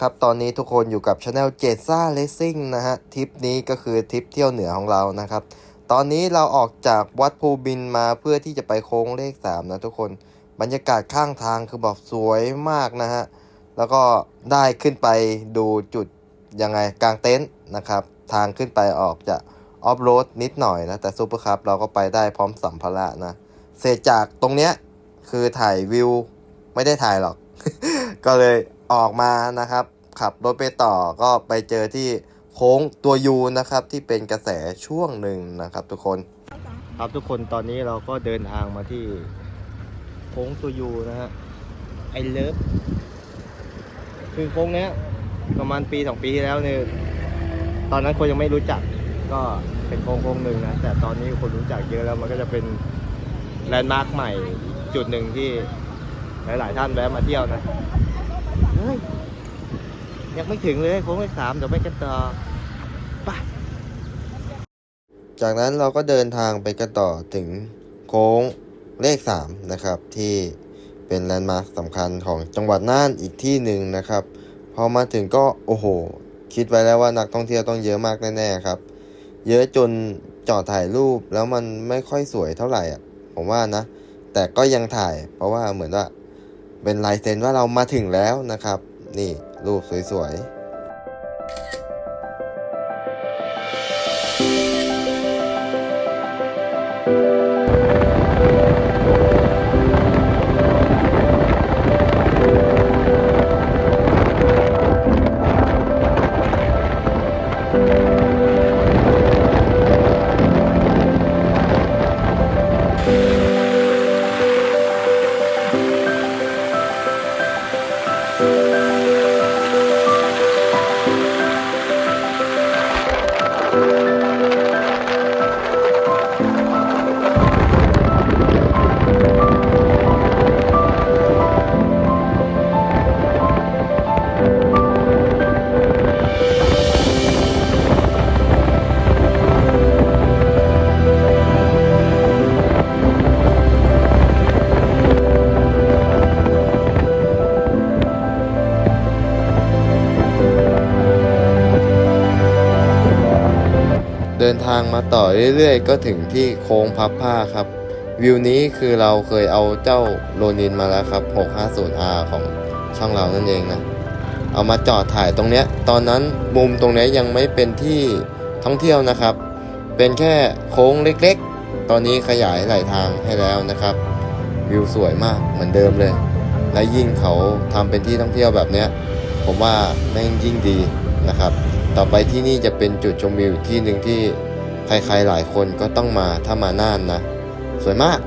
นะครับ ตอนนี้ทุกคนอยู่กับช anel เจซ่าเลสซิ่งนะฮะทริปนี้ก็คือทริปเที่ยวเหนือของเรานะครับ ตอนนี้เราออกจากวัดภูบินมาเพื่อที่จะไปโค้งเลข 3 นะทุกคนบรรยากาศข้างทางคือแบบสวยมากนะฮะ แล้วก็ได้ขึ้นไปดูจุดยังไงกลางเต็นท์นะครับ ทางขึ้นไปออกจะออฟโรดนิดหน่อยนะ แต่ซูเปอร์คัพเราก็ไปได้พร้อมสัมภาระนะ เสร็จจากตรงเนี้ยคือถ่ายวิว ไม่ได้ถ่ายหรอก ก็เลย ออกมานะครับ ขับรถไปต่อก็ไปเจอที่โค้งตัวยูนะครับที่เป็นกระแสช่วงหนึ่งนะครับ ทุกคน ครับทุกคนตอนนี้เราก็เดินทางมาที่โค้งตัวยูนะฮะไอเลิฟคือโค้งเนี้ยประมาณปีสองปีที่แล้วเนี่ยตอนนั้นคนยังไม่รู้จักก็เป็นโค้งโค้งหนึ่งนะแต่ตอนนี้คนรู้จักเยอะแล้วมันก็จะเป็นแลนด์มาร์คใหม่จุดหนึ่งที่หลาย ๆ ท่านแวะมาเที่ยวนะ เฮ้ยยังไม่ถึงเลยโค้งเลขสามเดี๋ยวไปกันต่อไปจากนั้นเราก็เดินทางไปกันต่อถึงโค้งเลข3นะครับ ที่เป็นแลนด์มาร์คสำคัญของจังหวัดน่านอีกที่หนึ่งนะครับ พอมาถึงก็โอ้โห คิดไว้แล้วว่านักท่องเที่ยวต้องเยอะมากแน่ๆครับ เยอะจนจอดถ่ายรูปแล้วมันไม่ค่อยสวยเท่าไหร่อะผมว่านะ แต่ก็ยังถ่ายเพราะว่าเหมือนว่า เป็นลายเซ็นว่าเรามาถึงแล้วนะครับ นี่รูปสวยๆางมาต่อเรื่อยๆ ก็ถึงที่โค้งพับผ้าครับ วิวนี้คือเราเคยเอาเจ้าโรนินมาแล้วครับ 650R ของช่องเรานั่นเองนะ เอามาจอดถ่ายตรงเนี้ย ตอนนั้นมุมตรงเนี้ยยังไม่เป็นที่ท่องเที่ยวนะครับ เป็นแค่โค้งเล็กๆ ตอนนี้ขยายหลายทางให้แล้วนะครับ วิวสวยมากเหมือนเดิมเลย และยิ่งเขาทำเป็นที่ท่องเที่ยวแบบเนี้ย ผมว่าแม่งยิ่งดีนะครับต่อไปที่นี่จะเป็นจุดชมวิวที่หนึ่งที่ ใครๆหลายคนก็ต้องมาถ้ามาน่านนะ สวยมาก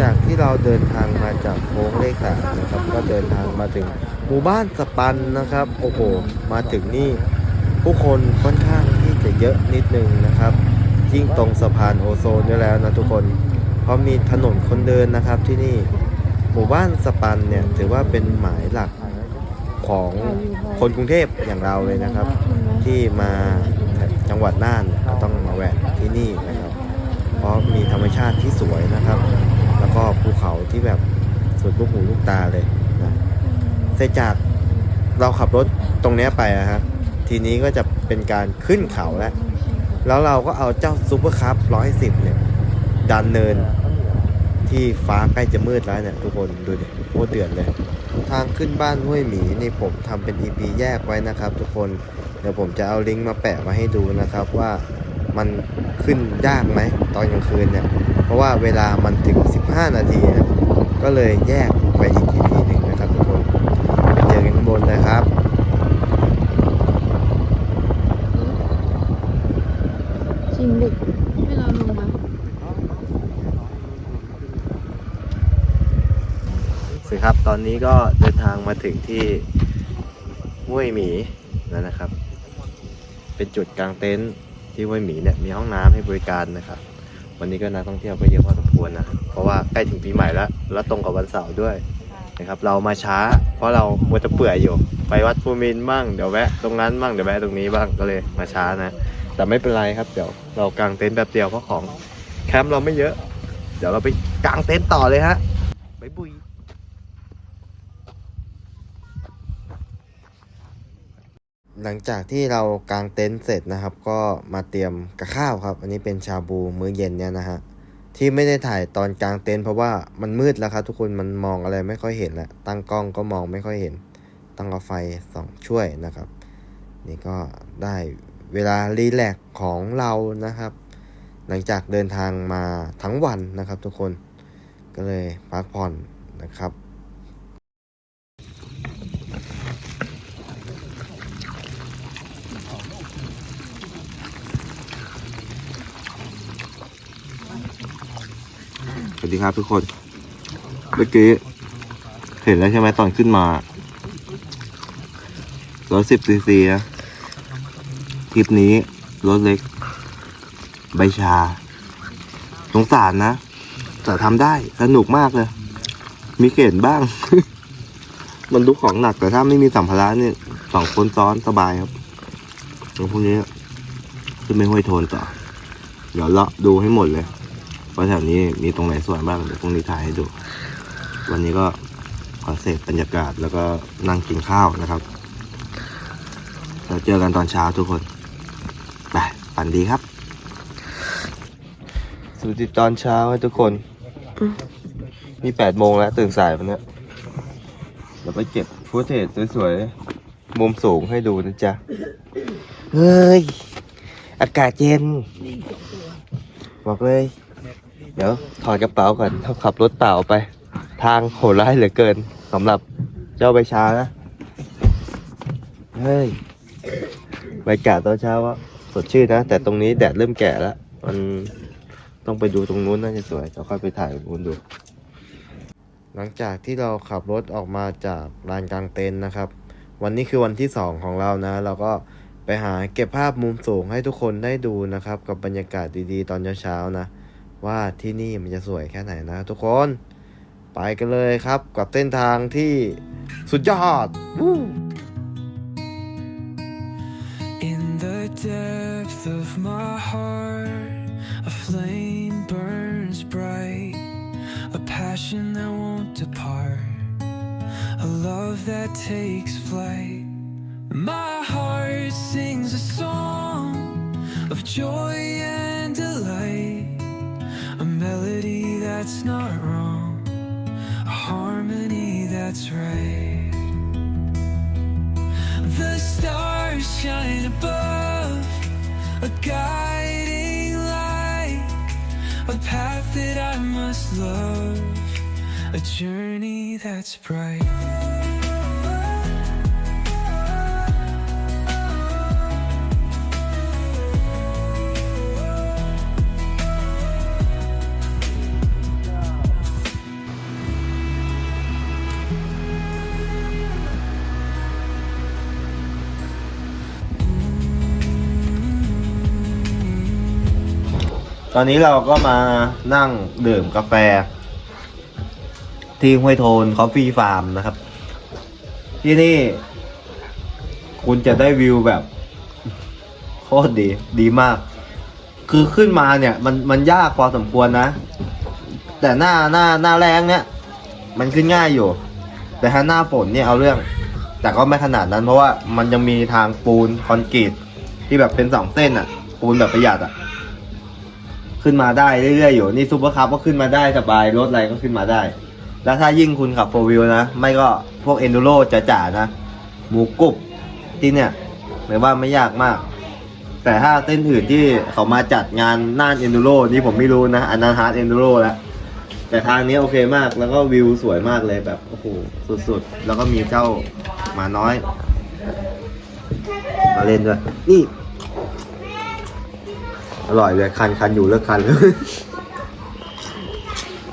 จากที่เราเดินทางมาจากโค้งเลขสามนะครับ ก็เดินทางมาถึงหมู่บ้านสปันนะครับ โอ้โห มาถึงนี่ผู้คนค่อนข้างที่จะเยอะนิดนึงนะครับ ยิ่งตรงสะพานโอโซนด้วยแล้วนะทุกคน เพราะมีถนนคนเดินนะครับที่นี่ หมู่บ้านสปันเนี่ยถือว่าเป็นหมายหลักของคนกรุงเทพอย่างเราเลยนะครับ ที่มาจังหวัดน่านก็ต้องมาแวะที่นี่นะครับ เพราะมีธรรมชาติที่สวยนะครับ แล้วก็ภูเขาที่แบบสุดลูกหูลูกตาเลยนะเสร็จจากเราขับรถตรงเนี้ยไปอะฮะทีนี้ก็จะเป็นการขึ้นเขาแล้ว แล้วเราก็เอาเจ้าซูเปอร์คัพร้อยสิบเนี่ย ดันเนินที่ฟ้าใกล้จะมืดแล้วเนี่ย ทุกคนดูดิโคตรเดือดเลย ทางขึ้นบ้านห้วยหมีนี่ผมทำเป็น EP แยกไว้นะครับ ทุกคน เดี๋ยวผมจะเอาลิงก์มาแปะไว้ให้ดูนะครับว่า มันขึ้นยากไหมตอนกลางคืนเนี่ย เพราะว่าเวลามันถึง 15 นาทีนะก็เลยแยกไปอีกทีพีหนึ่งนะครับทุกคนไปเจอกันข้างบนนะครับจริงดิให้เราลงมาสิครับ ตอนนี้ก็เดินทางมาถึงที่ห้วยหมีแล้วนะครับ เป็นจุดกลางเต็นท์ ที่ห้วยหมีเนี่ยมีห้องน้ำให้บริการนะครับ วันนี้ก็นักท่องเที่ยวก็เยอะพอสมควรนะเพราะว่าใกล้ถึงปีใหม่แล้ว แล้วตรงกับวันเสาร์ด้วยนะครับเรามาช้า เพราะเรามัวจะเปื่อยอยู่ ไปวัดภูมินบ้างเดี๋ยวแวะตรงนั้นบ้างเดี๋ยวแวะตรงนี้บ้างก็เลยมาช้านะ แต่ไม่เป็นไรครับเดี๋ยวเรากางเต็นท์แบบเดียวเพราะของแคมป์เราไม่เยอะ เดี๋ยวเราไปกางเต็นท์ต่อเลยฮะบ๊ายบุย หลังจากที่เรากางเต็นท์เสร็จนะครับ ก็มาเตรียมกับข้าวครับ อันนี้เป็นชาบูมื้อเย็นเนี่ยนะฮะที่ไม่ได้ถ่ายตอนกางเต็นท์เพราะว่ามันมืดแล้วครับทุกคนมันมองอะไรไม่ค่อยเห็นแล้วตั้งกล้องก็มองไม่ค่อยเห็น ตั้งเอาไฟส่องช่วยนะครับ นี่ก็ได้เวลารีแลกของเรานะครับ หลังจากเดินทางมาทั้งวันนะครับทุกคนก็เลยพักผ่อนนะครับ สวัสดีครับทุกคน เมื่อกี้เห็นแล้วใช่ไหมตอนขึ้นมาร้อยสิบซีซีนะทริปนี้รถเล็ก ใบชา สงสารนะ แต่ทำได้ สนุกมากเลย มีเข็นบ้าง มันลุกของหนักแต่ถ้าไม่มีสัมภาระเนี่ยสองคนซ้อนสบายครับแล้วพวกนี้ขึ้นไม่ห้วยโทนต่อ เดี๋ยวเลาะดูให้หมดเลย ว่าแถวนี้มีตรงไหนสวยบ้างเดี๋ยวพรุ่งนี้ถ่ายให้ดู วันนี้ก็ขอเสพบรรยากาศแล้วก็นั่งกินข้าวนะครับเราเจอกันตอนเช้าทุกคนไปฝันดีครับสวัสดีตอนเช้าให้ทุกคนนี่แปดโมงแล้วตื่นสายวันนี้เดี๋ยวไปเก็บฟุตเทจสวยๆ มุมสูงให้ดูนะจ๊ะ เฮ้ย อากาศเย็น บอกเลย เดี๋ยวถอดกระเป๋าก่อนถ้าขับรถเปล่าไป ทางโหดร้ายเหลือเกินสำหรับเจ้าใบชานะ เฮ้ยบรรยากาศตอนเช้าว่าสดชื่นนะ แต่ตรงนี้แดดเริ่มแก่แล้ว มันต้องไปดูตรงนู้นน่าจะสวยเดี๋ยวค่อยไปถ่ายตรงนู้นดู หลังจากที่เราขับรถออกมาจากลานกลางเต็นท์นะครับ วันนี้คือวันที่สองของเรานะ เราก็ไปหาเก็บภาพมุมสูงให้ทุกคนได้ดูนะครับ กับบรรยากาศดีๆ ตอนเช้าๆนะ ว่าที่นี่มันจะสวยแค่ไหนนะทุกคน ไปกันเลยครับกับเส้นทางที่สุดยอดวู In the depth of my heart, a flame burns bright, a passion that won't depart, a love that takes flight. My heart sings a song of joy and delight, melody that's not wrong, a harmony that's right. The stars shine above, a guiding light, a path that I must love, a journey that's bright. ตอนนี้เราก็มานั่งดื่มกาแฟ ที่ห้วยโทนคอฟฟี่ฟาร์มนะครับ ที่นี่ คุณจะได้วิวแบบโคตรดี ดีมาก คือขึ้นมาเนี่ย มันมันยากพอสมควรนะ แต่หน้าหน้าหน้าแรงเนี่ย มันขึ้นง่ายอยู่ แต่ถ้าหน้าฝนเนี่ยเอาเรื่อง แต่ก็ไม่ขนาดนั้นเพราะว่ามันยังมีทางปูนคอนกรีตที่แบบเป็นสองเส้นอะปูนแบบประหยัดอะ ขึ้นมาได้เรื่อยๆอยู่นี่ซูเปอร์คัพก็ขึ้นมาได้สบายรถอะไรก็ขึ้นมาได้ แล้วถ้ายิ่งคุณขับโฟวิลนะ ไม่ก็พวกเอนดูโรจ๋าๆนะ หมูกรุบที่เนี่ยหมายว่าไม่ยากมาก แต่ถ้าเต้นอื่นที่เขามาจัดงานน่านเอนดูโรนี่ผมไม่รู้นะ อันนั้นฮาร์ดเอนดูโรแล้วแต่ทางนี้โอเคมากแล้วก็วิวสวยมากเลยแบบโอ้โหสุดๆ แล้วก็มีเจ้าหมาน้อย มาเล่นด้วยนี่ อร่อยเลยคันคันอยู่เลิกคันเลย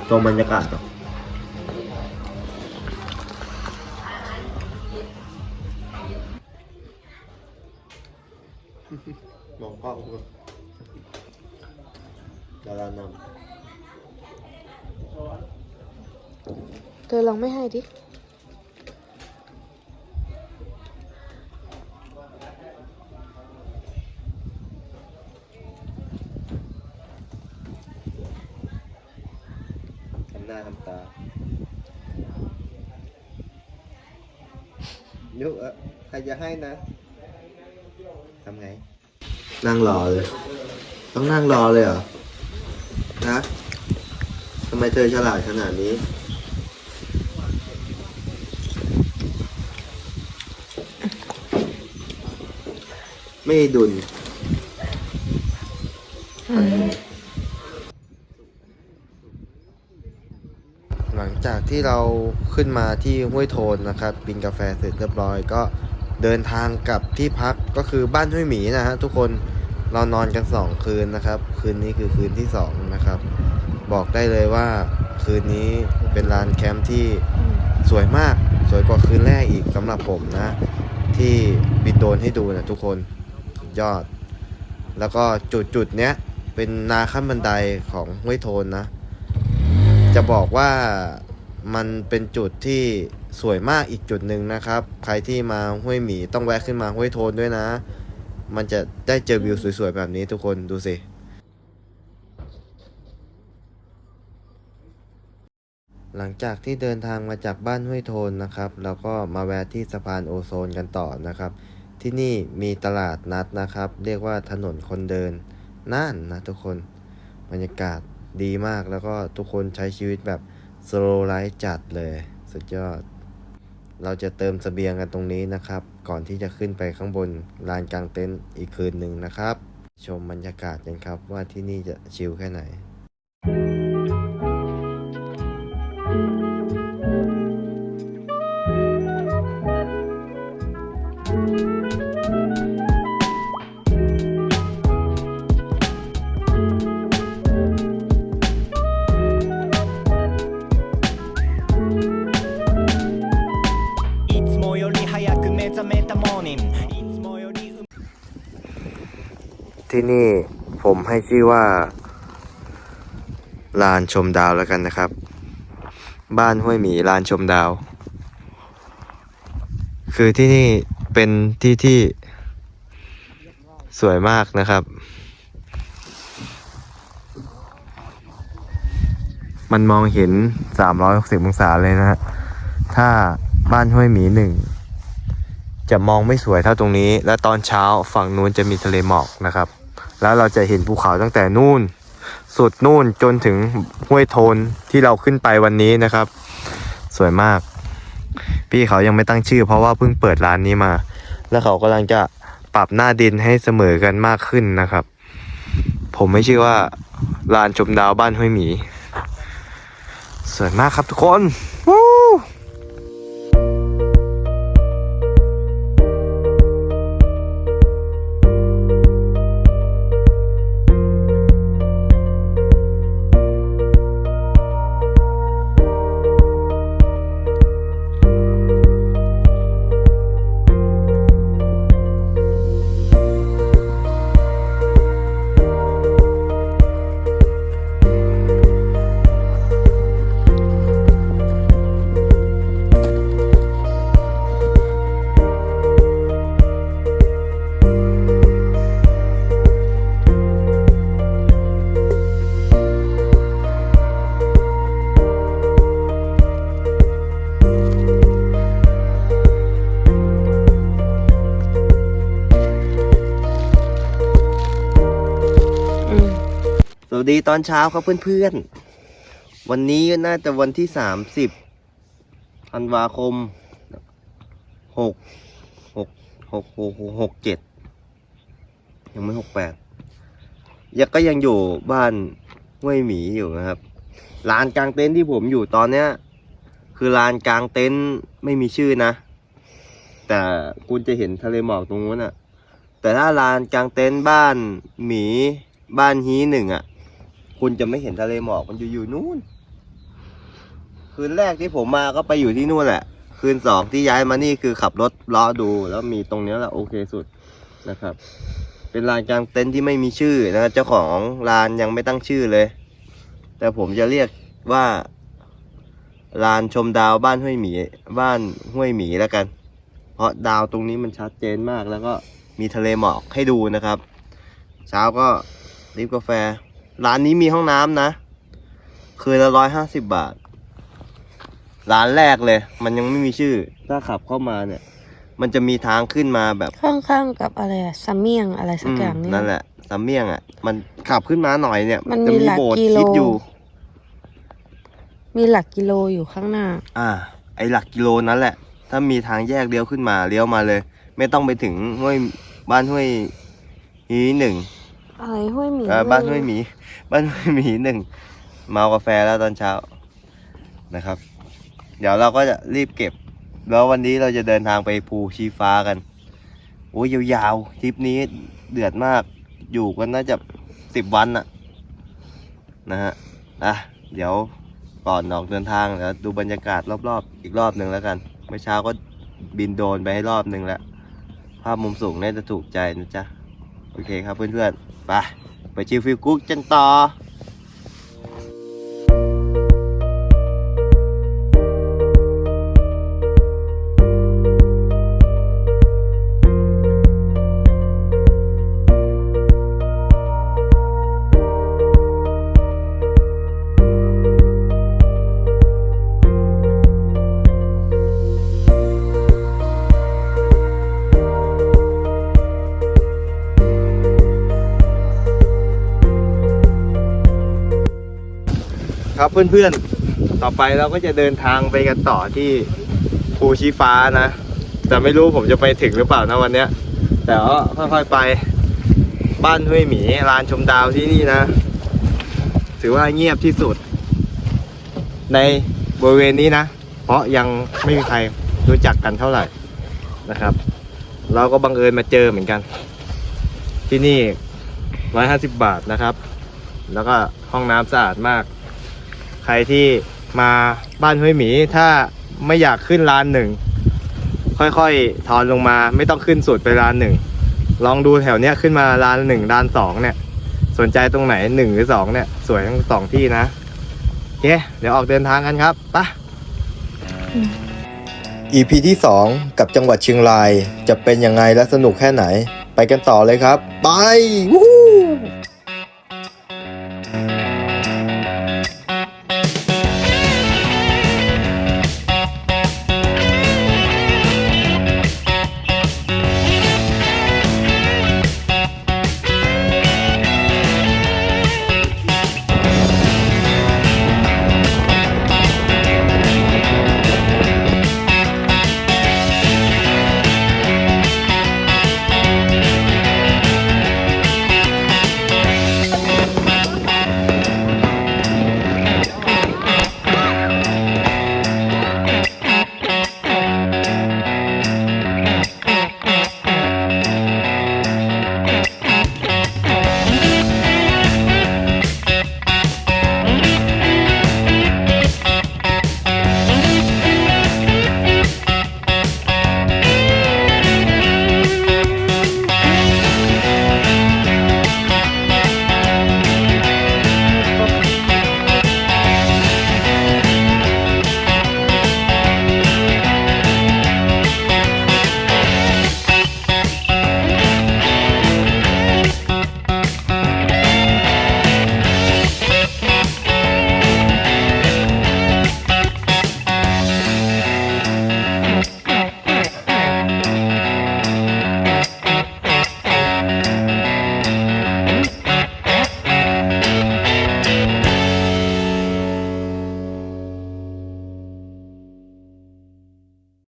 ตรงบรรยากาศอะมองกล้องด้วยดารานำเธอลองไม่ให้ดิ ทำหน้าทำตายุอะใครจะให้นะทำไง นั่งรอเลย ต้องนั่งรอเลยเหรอ นะทำไมเธอฉลาดขนาดนี้ ไม่ดุล หลังจากที่เราขึ้นมาที่ห้วยโทนนะครับกินกาแฟเสร็จเรียบร้อยก็เดินทางกลับที่พักก็คือบ้านห้วยหมีนะฮะทุกคนเรานอนกันสองคืนนะครับ คืนนี้คือคืนที่สองนะครับ บอกได้เลยว่าคืนนี้เป็นลานแคมป์ที่สวยมากสวยกว่าคืนแรกอีกสำหรับผมนะ ที่บินโดนให้ดูนะทุกคนยอด แล้วก็จุดจุดเนี้ยเป็นนาขั้นบันไดของห้วยโทนนะ จะบอกว่ามันเป็นจุดที่สวยมากอีกจุดหนึ่งนะครับ ใครที่มาห้วยหมีต้องแวะขึ้นมาห้วยโทนด้วยนะ มันจะได้เจอวิวสวยๆแบบนี้ทุกคนดูสิ หลังจากที่เดินทางมาจากบ้านห้วยโทนนะครับ แล้วก็มาแวะที่สะพานโอโซนกันต่อนะครับ ที่นี่มีตลาดนัดนะครับ เรียกว่าถนนคนเดินน่านนะทุกคน บรรยากาศ ดีมากแล้วก็ทุกคนใช้ชีวิตแบบสโลไลฟ์จัดเลย สุดยอด เราจะเติมเสบียงกันตรงนี้นะครับ ก่อนที่จะขึ้นไปข้างบนลานกลางเต็นท์อีกคืนหนึ่งนะครับ ชมบรรยากาศกันครับว่าที่นี่จะชิลแค่ไหน นี่ผมให้ชื่อว่าลานชมดาวแล้วกันนะครับ บ้านห้วยหมีลานชมดาว คือที่นี่เป็นที่ที่สวยมากนะครับ มันมองเห็น 360 องศาเลยนะฮะ ถ้าบ้านห้วยหมีหนึ่งจะมองไม่สวยเท่าตรงนี้ และตอนเช้าฝั่งนู้นจะมีทะเลหมอกนะครับ แล้วเราจะเห็นภูเขาตั้งแต่นู่น สุดนู่นจนถึงห้วยโทนที่เราขึ้นไปวันนี้นะครับ สวยมาก พี่เขายังไม่ตั้งชื่อ เพราะว่าเพิ่งเปิดร้านนี้มา แล้วเขากำลังจะปรับหน้าดินให้เสมอกันมากขึ้นนะครับ ผมไม่ชื่อว่าลานชมดาวบ้านห้วยหมี สวยมากครับทุกคน ดีตอนเช้าครับเพื่อนๆ วันนี้น่าจะวันที่สามสิบธันวาคมหกหกหกหกหกเจ็ดยังไม่หกแปดยังก็ยังอยู่บ้านห้วยหมีอยู่นะครับลานกลางเต็นท์ที่ผมอยู่ตอนเนี้ย คือลานกลางเต็นท์ไม่มีชื่อนะ แต่คุณจะเห็นทะเลหมอกตรงนู้นอะแต่ถ้าลานกลางเต็นท์บ้านหมีบ้านฮีหนึ่งอะ คุณจะไม่เห็นทะเลหมอกมันอยู่อยู่นู่น คืนแรกที่ผมมาก็ไปอยู่ที่นู่นแหละ คืนสองที่ย้ายมานี่คือขับรถล้อดูแล้วมีตรงนี้แหละโอเคสุดนะครับ เป็นลานกลางเต็นท์ที่ไม่มีชื่อนะเจ้าของลานยังไม่ตั้งชื่อเลย แต่ผมจะเรียกว่าลานชมดาวบ้านห้วยหมี บ้านห้วยหมีแล้วกัน เพราะดาวตรงนี้มันชัดเจนมากแล้วก็มีทะเลหมอกให้ดูนะครับ เช้าก็ริบกาแฟ ร้านนี้มีห้องน้ำนะ คืนละร้อยห้าสิบบาท ร้านแรกเลย มันยังไม่มีชื่อ ถ้าขับเข้ามาเนี่ย มันจะมีทางขึ้นมาแบบข้างๆกับอะไรอะซัมเมียงอะไรสักอย่างอืมเนี่ย นั่นแหละสามเมี่ยงอะ มันขับขึ้นมาหน่อยเนี่ยมันจะมีมีหลักโบสถ์กิโล คิดอยู่ มีหลักกิโลอยู่ข้างหน้า อ่า ไอหลักกิโลนั้นแหละ ถ้ามีทางแยกเลี้ยวขึ้นมาเลี้ยวมาเลย ไม่ต้องไปถึงห้วยบ้านห้วยฮีหนึ่งอะไรห้วยหมีเอ่อบ้านห้วยหมี้นมีหนึ่งเมากาแฟแล้วตอนเช้านะครับ เดี๋ยวเราก็จะรีบเก็บ แล้ววันนี้เราจะเดินทางไปภูชีฟ้ากันโอ้ยยาวๆทริปนี้เดือดมากอยู่กันน่าจะสิบวันอะนะฮะอะเดี๋ยวก่อนออกเดินทางเดี๋ยวดูบรรยากาศรอบๆ อีกรอบหนึ่งแล้วกันเมื่อเช้าก็บินโดนไปให้รอบหนึ่งแล้ว ภาพมุมสูงน่าจะถูกใจนะจ๊ะ โอเคครับเพื่อนๆไป ไปชิลฟิล ครับเพื่อนๆ ต่อไปเราก็จะเดินทางไปกันต่อที่ภูชีฟ้านะ แต่ไม่รู้ผมจะไปถึงหรือเปล่านะวันเนี้ย แต่ก็ค่อยๆไป บ้านห้วยหมีลานชมดาวที่นี่นะ ถือว่าเงียบที่สุด ในบริเวณนี้นะ เพราะยังไม่มีใครรู้จักกันเท่าไหร่นะครับ เราก็บังเอิญมาเจอเหมือนกัน ที่นี่ 150 บาทนะครับ แล้วก็ห้องน้ำสะอาดมาก ใครที่มาบ้านห้วยหมีถ้าไม่อยากขึ้นลานหนึ่งค่อยๆทอนลงมาไม่ต้องขึ้นสุดไปลานหนึ่งลองดูแถวเนี้ยขึ้นมาลานหนึ่งลานสองเนี่ยสนใจตรงไหนหนึ่งหรือสองเนี่ยสวยทั้งสองที่นะโอเคเดี๋ยวออกเดินทางกันครับไป EP ที่ 2 กับจังหวัดเชียงราย จะเป็นยังไงและสนุกแค่ไหน ไปกันต่อเลยครับ ไปวู้